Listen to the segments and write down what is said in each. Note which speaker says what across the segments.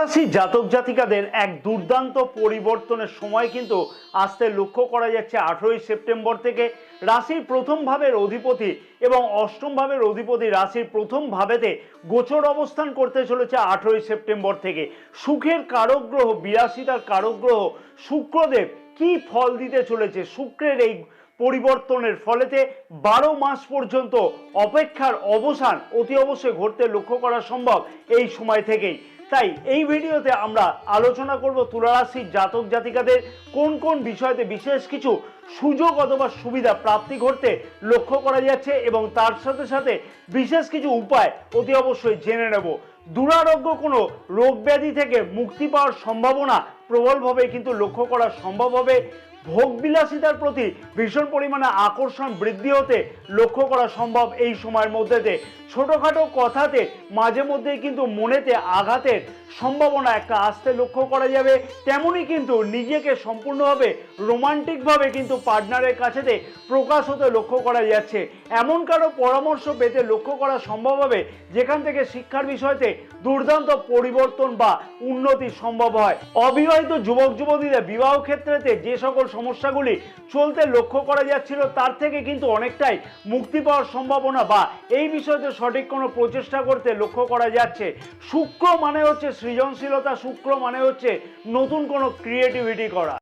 Speaker 1: তুলারাশি জাতক জাতিকাদের এক দুর্দান্ত পরিবর্তনের সময় কিন্তু আসতে লক্ষ্য করা যাচ্ছে আঠেরোই সেপ্টেম্বর থেকে রাশির প্রথম ভাবের অধিপতি এবং অষ্টম ভাবের অধিপতি রাশির প্রথম ভাবেতে গোচর অবস্থান করতে চলেছে আঠেরোই সেপ্টেম্বর থেকে। সুখের কারক গ্রহ বিলাসিতার কারক গ্রহ শুক্রদেব কি ফল দিতে চলেছে? শুক্রের এই পরিবর্তনের ফলেতে বারো মাস পর্যন্ত অপেক্ষার অবসান অতি অবশ্যই ঘটতে লক্ষ্য করা সম্ভব এই সময় থেকেই। তাই এই ভিডিওতে আমরা আলোচনা করব তুলারাশির জাতক জাতিকাদের কোন কোন বিষয়তে বিশেষ কিছু সুযোগ অথবা সুবিধা প্রাপ্তি ঘটতে লক্ষ্য করা যাচ্ছে এবং তার সাথে সাথে বিশেষ কিছু উপায় অতি অবশ্যই জেনে নেব। দুরারোগ্য কোনো রোগ ব্যাধি থেকে মুক্তি পাওয়ার সম্ভাবনা প্রবলভাবে কিন্তু লক্ষ্য করা সম্ভব হবে। ভোগবিলাসিতার প্রতি ভীষণ পরিমাণে আকর্ষণ বৃদ্ধি হতে লক্ষ্য করা সম্ভব এই সময়ের মধ্যেতে। ছোটোখাটো কথাতে মাঝে মধ্যেই কিন্তু মনেতে আঘাতের সম্ভাবনা একটা আসতে লক্ষ্য করা যাবে। তেমনই কিন্তু নিজেকে সম্পূর্ণভাবে রোমান্টিকভাবে কিন্তু পার্টনারের কাছেতে প্রকাশ হতে লক্ষ্য করা যাচ্ছে। এমন কারও পরামর্শ পেতে লক্ষ্য করা সম্ভব হবে যেখান থেকে শিক্ষার বিষয়তে দুর্দান্ত পরিবর্তন বা উন্নতি সম্ভব হয়। অবিবাহিত যুবক যুবতীদের বিবাহ ক্ষেত্রেতে যে সকল সমস্যাগুলি চলতে লক্ষ্য করা যাচ্ছিল, তার থেকে কিন্তু অনেকটাই মুক্তি পাওয়ার সম্ভাবনা বা এই বিষয়তে সঠিক কোনো প্রচেষ্টা করতে লক্ষ্য করা যাচ্ছে। শুক্র মানে হচ্ছে সৃজনশীলতা শুক্র মানে হচ্ছে নতুন কোনো ক্রিয়েটিভিটি করা।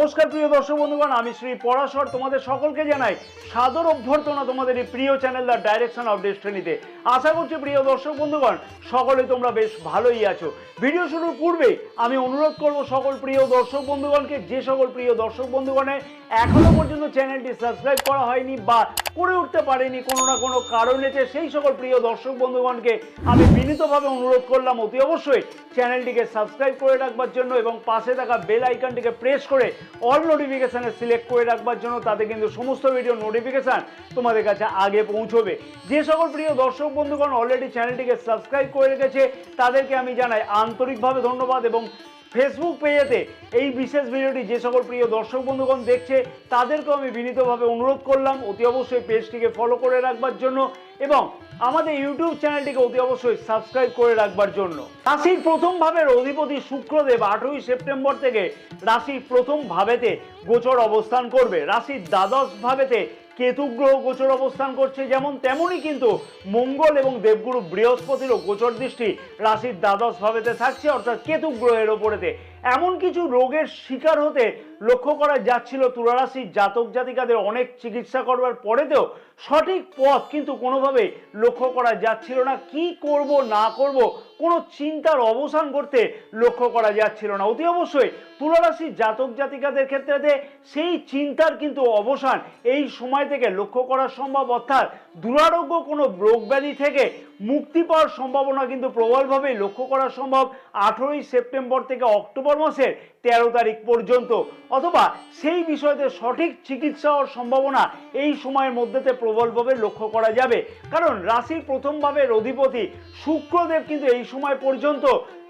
Speaker 1: নমস্কার প্রিয় দর্শক বন্ধুগণ, আমি শ্রী পরাশর। তোমাদের সকলকে জানাই সাদর অভ্যর্থনা তোমাদের এই প্রিয় চ্যানেল দ্য ডাইরেকশন অফ ডেস্টিনিতে আশা করছি প্রিয় দর্শক বন্ধুগণ সকলে তোমরা বেশ ভালোই আছো। ভিডিও শুরুর পূর্বে আমি অনুরোধ করব সকল প্রিয় দর্শক বন্ধুগণকে, যে সকল প্রিয় দর্শক বন্ধুগণের এখনও পর্যন্ত চ্যানেলটি সাবস্ক্রাইব করা হয়নি বা করে উঠতে পারেনি কোনো না কোনো কারণেতে সেই সকল প্রিয় দর্শক বন্ধুগণকে আমি বিনীতভাবে অনুরোধ করলাম, অতি অবশ্যই চ্যানেলটিকে সাবস্ক্রাইব করে রাখবার জন্য এবং পাশে থাকা বেল আইকনটিকে প্রেস করে অল নোটিফিকেশানে সিলেক্ট করে রাখবার জন্য, তাতে কিন্তু সমস্ত ভিডিও নোটিফিকেশান তোমাদের কাছে আগে পৌঁছবে। যে সকল প্রিয় দর্শক বন্ধুগণ অলরেডি চ্যানেলটিকে সাবস্ক্রাইব করে রেখেছে, তাদেরকে আমি জানাই আন্তরিকভাবে ধন্যবাদ এবং ফেসবুক পেজেতে এই বিশেষ ভিডিওটি যে সকল প্রিয় দর্শক বন্ধুগণ দেখছে, তাদেরকেও আমি বিনীতভাবে অনুরোধ করলাম অতি অবশ্যই পেজটিকে ফলো করে রাখবার জন্য এবং আমাদের ইউটিউব চ্যানেলটিকে অতি অবশ্যই সাবস্ক্রাইব করে রাখবার জন্য। রাশির প্রথম ভাবের অধিপতি শুক্রদেব আঠেরোই সেপ্টেম্বর থেকে রাশির প্রথম ভাবেতে গোচর অবস্থান করবে। রাশির দ্বাদশ ভাবেতে কেতু গ্রহ গোচর অবস্থান করছে যেমন তেমনই কিন্তু মঙ্গল এবং দেবগুরু বৃহস্পতিরও গোচর দৃষ্টি রাশির দ্বাদশ ভাবেতে থাকছে, অর্থাৎ কেতু গ্রহের ওপরেতে। এমন কিছু রোগের শিকার হতে লক্ষ্য করা যাচ্ছিল তুলারাশির জাতক জাতিকাদের অনেক চিকিৎসা করবার পরেতেও। সঠিক পথ কিন্তু কোনোভাবে লক্ষ্য করা যাচ্ছিল না। কি করব, না করব কোনো চিন্তার অবসান করতে লক্ষ্য করা যাচ্ছিল না। অতি অবশ্যই তুলারাশির জাতক জাতিকাদের ক্ষেত্রে সেই চিন্তার কিন্তু অবসান এই সময় থেকে লক্ষ্য করা সম্ভব। অর্থাৎ দুরারোগ্য কোনো রোগ ব্যাধি থেকে মুক্তি পাওয়ার সম্ভাবনা কিন্তু প্রবলভাবেই লক্ষ্য করা সম্ভব আঠেরোই সেপ্টেম্বর থেকে অক্টোবর মাসের তেরো তারিখ পর্যন্ত। অথবা সেই বিষয়তে সঠিক চিকিৎসা হওয়ার সম্ভাবনা এই সময়ের মধ্যেতে প্রবলভাবে লক্ষ্য করা যাবে। কারণ রাশির প্রথম ভাবের অধিপতি শুক্রদেব কিন্তু এই সময় পর্যন্ত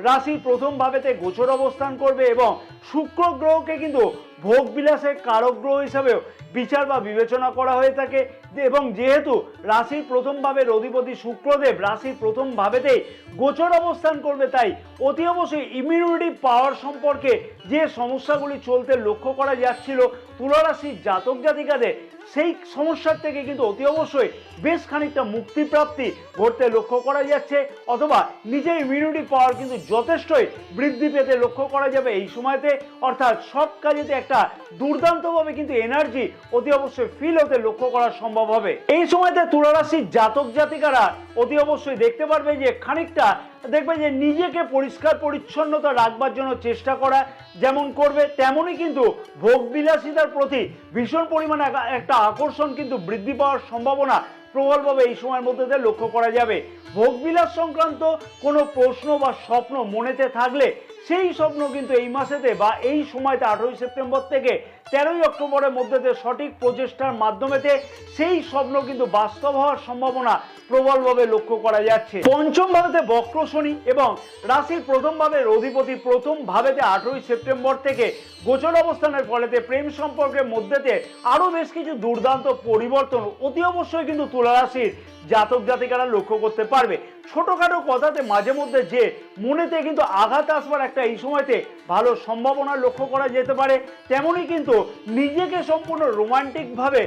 Speaker 1: রাশির প্রথমভাবেতে গোচর অবস্থান করবে এবং শুক্র গ্রহকে কিন্তু ভোগ বিলাসের কারক গ্রহ হিসাবেও বিচার বা বিবেচনা করা হয়ে থাকে। এবং যেহেতু রাশির প্রথম ভাবের অধিপতি শুক্রদেব রাশির প্রথম ভাবেতেই গোচর অবস্থান করবে, তাই অতি অবশ্যই ইমিউনিটি পাওয়ার সম্পর্কে যে সমস্যাগুলি চলতে লক্ষ্য করা যাচ্ছিল তুলারাশির জাতক জাতিকাদের সেই সমস্যার থেকে কিন্তু অতি অবশ্যই বেশ খানিকটা মুক্তিপ্রাপ্তি ঘটতে লক্ষ্য করা যাচ্ছে, অথবা নিজের ইমিউনিটি পাওয়ার কিন্তু যথেষ্টই বৃদ্ধি পেতে লক্ষ্য করা যাবে এই সময়তে। অর্থাৎ সব কাজেতে একটা দুর্দান্তভাবে কিন্তু এনার্জি অতি অবশ্যই ফিল হতে লক্ষ্য করা সম্ভব হবে। এই সময়তে তুলারাশির জাতক জাতিকারা অতি অবশ্যই দেখতে পারবে যে খানিকটা দেখবে যে নিজেকে পরিষ্কার পরিচ্ছন্নতা রাখবার জন্য চেষ্টা করা যেমন করবে, তেমনই কিন্তু ভোগবিলাসিতার প্রতি ভীষণ পরিমাণে একটা- আকর্ষণ কিন্তু বৃদ্ধি পাওয়ার সম্ভাবনা প্রবলভাবে এই সময়ের মধ্যে লক্ষ্য করা যাবে। ভোগবিলাস সংক্রান্ত কোনো প্রশ্ন বা স্বপ্ন মনেতে থাকলে সেই স্বপ্ন কিন্তু এই মাসেতে বা এই সময়তে আঠেরোই সেপ্টেম্বর থেকে তেরোই অক্টোবরের মধ্যেতে সঠিক প্রচেষ্টার মাধ্যমেতে সেই স্বপ্ন কিন্তু বাস্তব হওয়ার সম্ভাবনা প্রবলভাবে লক্ষ্য করা যাচ্ছে। পঞ্চম ভাবেতে বক্র শনি এবং রাশির প্রথম ভাবের অধিপতি প্রথম ভাবেতে আঠেরোই সেপ্টেম্বর থেকে গোচর অবস্থানের ফলেতে প্রেম সম্পর্কের মধ্যেতে আরও বেশ কিছু দুর্দান্ত পরিবর্তন অতি অবশ্যই কিন্তু তুলা রাশির জাতক জাতিকারা লক্ষ্য করতে পারবে। ছোটখাটো কথাতে মাঝে মধ্যে যে মনেতে কিন্তু আঘাত আসবার একটা এই সময়তে ভালো সম্ভাবনা লক্ষ্য করা যেতে পারে। তেমনই কিন্তু নিজেকে সম্পূর্ণ রোমান্টিকভাবে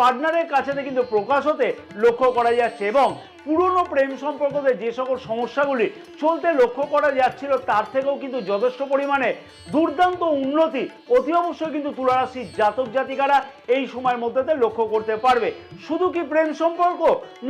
Speaker 1: পার্টনারের কাছে কিন্তু প্রকাশ হতে লক্ষ্য করা যাচ্ছে এবং পুরনো প্রেম সম্পর্কতে যে সকল সমস্যাগুলি চলতে লক্ষ্য করা যাচ্ছিল, তার থেকেও কিন্তু যথেষ্ট পরিমাণে দুর্দান্ত উন্নতি। অতি অবশ্যই কিন্তু তুলারাশির জাতক জাতিকারা এই সময়ের মধ্যেতে লক্ষ্য করতে পারবে। শুধু কি প্রেম সম্পর্ক?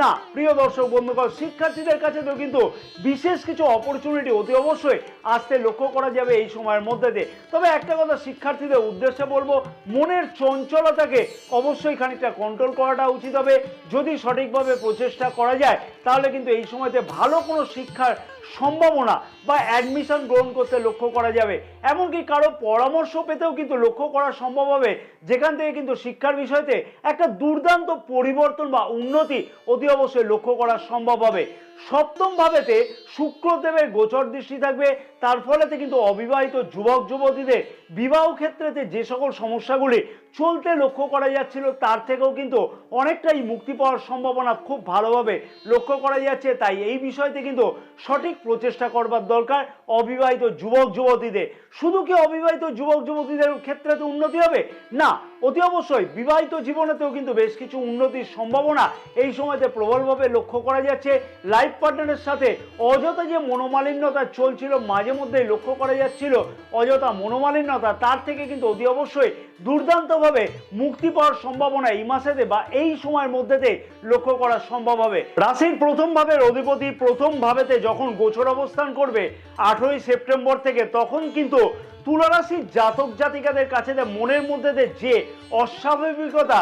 Speaker 1: না, প্রিয় দর্শক বন্ধুগণ, শিক্ষার্থীদের কাছে তো কিন্তু বিশেষ কিছু অপরচুনিটি অতি অবশ্যই আসতে লক্ষ্য করা যাবে এই সময়ের মধ্যেতে। তবে একটা কথা শিক্ষার্থীদের উদ্দেশ্যে বলব, মনের চঞ্চলতাকে অবশ্যই খানিকটা কন্ট্রোল করাটা উচিত হবে। যদি সঠিকভাবে প্রচেষ্টা করা যায় তাহলে কিন্তু এই সময়তে ভালো কোনো শিক্ষার সম্ভাবনা বা অ্যাডমিশন গ্রহণ করতে লক্ষ্য করা যাবে। এমনকি কারও পরামর্শ পেতেও কিন্তু লক্ষ্য করা সম্ভব হবে। যেখান থেকে কিন্তু শিক্ষার বিষয়তে একটা দুর্দান্ত পরিবর্তন বা উন্নতি অতি অবশ্যই লক্ষ্য করা সম্ভব হবে। সপ্তম ভাবেতে শুক্রদেবের গোচর দৃষ্টি থাকবে। তার ফলেতে কিন্তু অবিবাহিত যুবক যুবতীদের বিবাহ ক্ষেত্রেতে যে সকল সমস্যাগুলি চলতে লক্ষ্য করা যাচ্ছিল, তার থেকেও কিন্তু অনেকটাই মুক্তি পাওয়ার সম্ভাবনা খুব ভালোভাবে লক্ষ্য করা যাচ্ছে। তাই এই বিষয়তে কিন্তু সঠিক প্রচেষ্টা করবার দরকার। অবিবাহিত যুবক যুবতীদের। শুধু কি অবিবাহিত যুবক যুবতীদের ক্ষেত্রে তো উন্নতি হবে? না অতি অবশ্যই বিবাহিত জীবনেতেও কিন্তু বেশ কিছু উন্নতির সম্ভাবনা এই সময়তে প্রবলভাবে লক্ষ্য করা যাচ্ছে। লাইফ পার্টনারের সাথে অযথা যে মনোমালিন্যতা চলছিল, মাঝে মধ্যেই লক্ষ্য করা যাচ্ছিল, অযথা মনোমালিন্যতা, তার থেকে কিন্তু অতি অবশ্যই দুর্দান্তভাবে মুক্তি পাওয়ার সম্ভাবনা এই মাসেতে বা এই সময়ের মধ্যেতে লক্ষ্য করা সম্ভব হবে। রাশির প্রথম ভাবের অধিপতি প্রথম ভাবেতে যখন গোচর অবস্থান করবে আঠেরোই সেপ্টেম্বর থেকে, তখন কিন্তু তুলারাশির জাতক জাতিকাদের কাছে মনের মধ্যে যে যে অস্বাভাবিকতা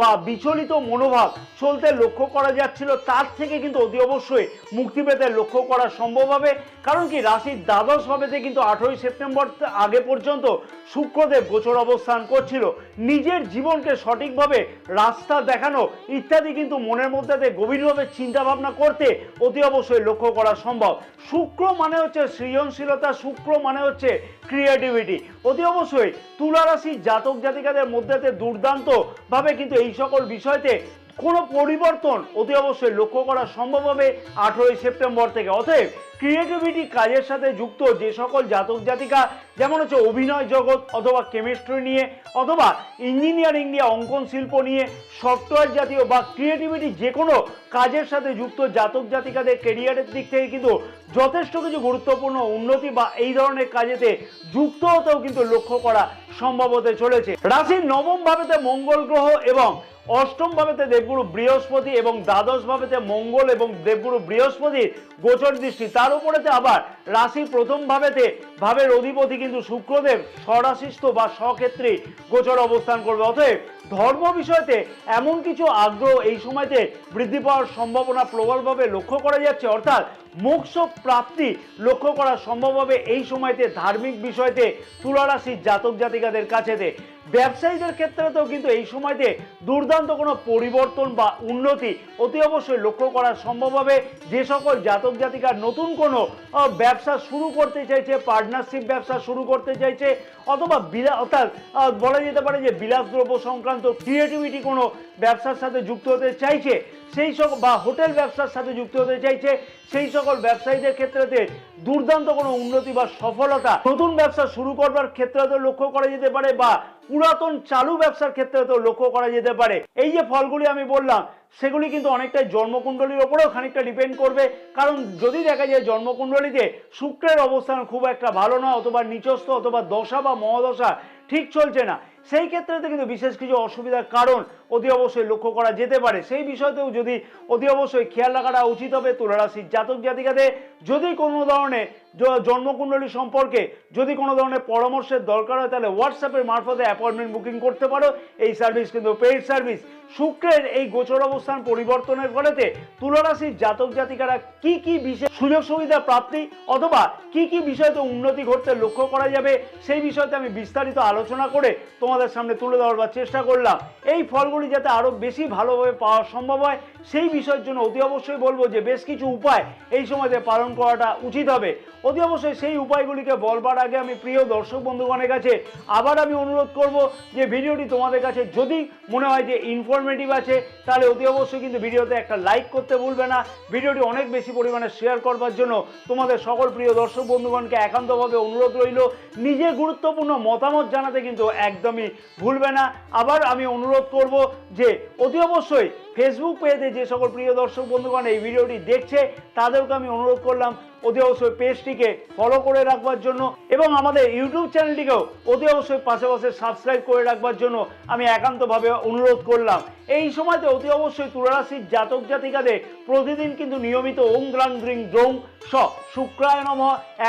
Speaker 1: বা বিচলিত মনোভাব চলতে লক্ষ্য করা যাচ্ছিল, তার থেকে কিন্তু অতি অবশ্যই মুক্তি পেতে লক্ষ্য করা সম্ভব হবে। কারণ কি, রাশির দ্বাদশ ভাবেতে কিন্তু আঠেরোই সেপ্টেম্বর আগে পর্যন্ত শুক্রদেব গোচর অবস্থান করছিল। নিজের জীবনকে সঠিকভাবে রাস্তা দেখানো ইত্যাদি কিন্তু মনের মধ্যে গভীরভাবে চিন্তা ভাবনা করতে অতি অবশ্যই লক্ষ্য করা সম্ভব। শুক্র মানে হচ্ছে সৃজনশীলতা, শুক্র মানে হচ্ছে ক্রিয়েটিভিটি অতি অবশ্যই তুলারাশি জাতক জাতিকাদের মধ্যেতে দুর্দান্ত ভাবে কিন্তু এই সকল বিষয়তে কোনো পরিবর্তন অতি অবশ্যই লক্ষ্য করা সম্ভব হবে আঠেরোই সেপ্টেম্বর থেকে। অতএব ক্রিয়েটিভিটি কাজের সাথে যুক্ত যে সকল জাতক জাতিকা, যেমন হচ্ছে অভিনয় জগৎ অথবা কেমিস্ট্রি নিয়ে, অথবা ইঞ্জিনিয়ারিং নিয়ে, অঙ্কন শিল্প নিয়ে সফটওয়্যার জাতীয় বা ক্রিয়েটিভিটি যে কোনো কাজের সাথে যুক্ত জাতক জাতিকাদের কেরিয়ারের দিক থেকে কিন্তু যথেষ্ট কিছু গুরুত্বপূর্ণ উন্নতি বা এই ধরনের কাজেতে যুক্ত হতেও কিন্তু লক্ষ্য করা সম্ভব হতে চলেছে। রাশির নবম ভাবেতে মঙ্গল গ্রহ এবং অষ্টম ভাবেতে দেবগুরু বৃহস্পতি এবং দ্বাদশ ভাবেতে মঙ্গল এবং দেবগুরু বৃহস্পতির গোচর দৃষ্টি। তার উপরেতে আবার রাশি প্রথম ভাবেতে, ভাবের অধিপতি কিন্তু শুক্রদেব, স্বরাশিস্থ বা স্বক্ষেত্রে গোচর অবস্থান করবে। অতএব ধর্ম বিষয়তে এমন কিছু আগ্রহ এই সময়তে বৃদ্ধি পাওয়ার সম্ভাবনা প্রবলভাবে লক্ষ্য করা যাচ্ছে। অর্থাৎ মোক্ষ প্রাপ্তি লক্ষ্য করা সম্ভব হবে এই সময়তে ধার্মিক বিষয়তে তুলারাশির জাতক জাতিকাদের কাছেতে। ব্যবসায়ীদের ক্ষেত্রেতেও কিন্তু এই সময়তে দুর্দান্ত কোনো পরিবর্তন বা উন্নতি অতি অবশ্যই লক্ষ্য করা সম্ভব হবে। যে সকল জাতক জাতিকার নতুন কোনো ব্যবসা শুরু করতে চাইছে পার্টনারশিপ ব্যবসা শুরু করতে চাইছে, অথবা বিলা, অর্থাৎ বলা যেতে পারে যে বিলাসদ্রব্য সংক্রান্ত ক্রিয়েটিভিটি কোনো ব্যবসার সাথে যুক্ত হতে চাইছে, সেই সব বা হোটেল ব্যবসার সাথে যুক্ত হতে চাইছে সেই সকল ব্যবসায়ীদের ক্ষেত্রেতে দুর্দান্ত কোনো উন্নতি বা সফলতা নতুন ব্যবসা শুরু করবার ক্ষেত্রেতেও লক্ষ্য করা যেতে পারে বা পুরাতন চালু ব্যবসার ক্ষেত্রেতেও লক্ষ্য করা যেতে পারে। এই যে ফলগুলি আমি বললাম, সেগুলি কিন্তু অনেকটাই জন্মকুণ্ডলীর ওপরেও খানিকটা ডিপেন্ড করবে। কারণ যদি দেখা যায় জন্মকুণ্ডলীতে শুক্রের অবস্থান খুব একটা ভালো নয় অথবা নিচস্থ অথবা দশা বা মহাদশা ঠিক চলছে না সেই ক্ষেত্রে কিন্তু বিশেষ কিছু অসুবিধার কারণ অতি অবশ্যই লক্ষ্য করা যেতে পারে। সেই বিষয়তেও যদি অতি অবশ্যই খেয়াল রাখাটা উচিত হবে তুলারাশির জাতক জাতিকাদের। যদি কোনো ধরনের জন্মকুণ্ডলী সম্পর্কে যদি কোনো ধরনের পরামর্শের দরকার হয়, তাহলে হোয়াটসঅ্যাপের মারফতে অ্যাপয়েন্টমেন্ট বুকিং করতে পারো। এই সার্ভিস কিন্তু পেইড সার্ভিস শুক্রের এই গোচর অবস্থান পরিবর্তনের ফলেতে তুলারাশির জাতক জাতিকারা কি কি বিশেষ সুযোগ সুবিধা প্রাপ্তি অথবা কি কি বিষয়তে উন্নতি ঘটতে লক্ষ্য করা যাবে, সেই বিষয়তে আমি বিস্তারিত আলোচনা করে তোমাদের সামনে তুলে ধরবার চেষ্টা করলাম। এই ফলগুলি যাতে আরও বেশি ভালোভাবে পাওয়া সম্ভব হয়, সেই বিষয়ের জন্য অতি অবশ্যই বলব যে বেশ কিছু উপায় এই সময়তে পালন করাটা উচিত হবে। অতি অবশ্যই সেই উপায়গুলিকে বলবার আগে আমি প্রিয় দর্শক বন্ধুগণের কাছে আবার আমি অনুরোধ করব যে ভিডিওটি তোমাদের কাছে যদি মনে হয় যে ইনফরমেটিভ আছে, তাহলে অতি অবশ্যই কিন্তু ভিডিওতে একটা লাইক করতে ভুলবে না। ভিডিওটি অনেক বেশি পরিমাণে শেয়ার করবার জন্য তোমাদের সকল প্রিয় দর্শক বন্ধুগণকে একান্তভাবে অনুরোধ রইল। নিজের গুরুত্বপূর্ণ মতামত জানাতে কিন্তু একদমই ভুলবে না। আবার আমি অনুরোধ করব যে অতি অবশ্যই ফেসবুক পেজে যে সকল প্রিয় দর্শক বন্ধুগণ এই ভিডিওটি দেখছে, তাদেরকে আমি অনুরোধ করলাম অতি অবশ্যই পেজটিকে ফলো করে রাখবার জন্য এবং আমাদের ইউটিউব চ্যানেলটিকেও অতি অবশ্যই পাশে পাশে সাবস্ক্রাইব করে রাখবার জন্য আমি একান্তভাবে অনুরোধ করলাম। এই সময়তে অতি অবশ্যই তুলারাশির জাতক জাতিকাদের প্রতিদিন কিন্তু নিয়মিত ওং দ্রাং দ্রিং দ্রৌং স শুক্রায় নম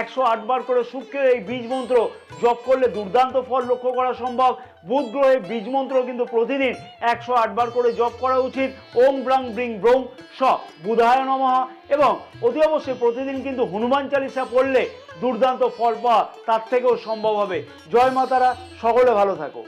Speaker 1: একশো আটবার করে শুক্রের এই বীজ মন্ত্র জপ করলে দুর্দান্ত ফল লক্ষ্য করা সম্ভব। বুধ গ্রহে বীজ মন্ত্র কিন্তু প্রতিদিন একশো আটবার করে জপ করা উচিত। ওং ব্রাং ব্রিং ব্রং স বুধায় নমঃ। এবং অতি অবশ্যই প্রতিদিন কিন্তু হনুমান চালিসা পড়লে দুর্দান্ত ফল পাওয়া তার থেকেও সম্ভব হবে। জয় মাতারা সকলে ভালো থাকো।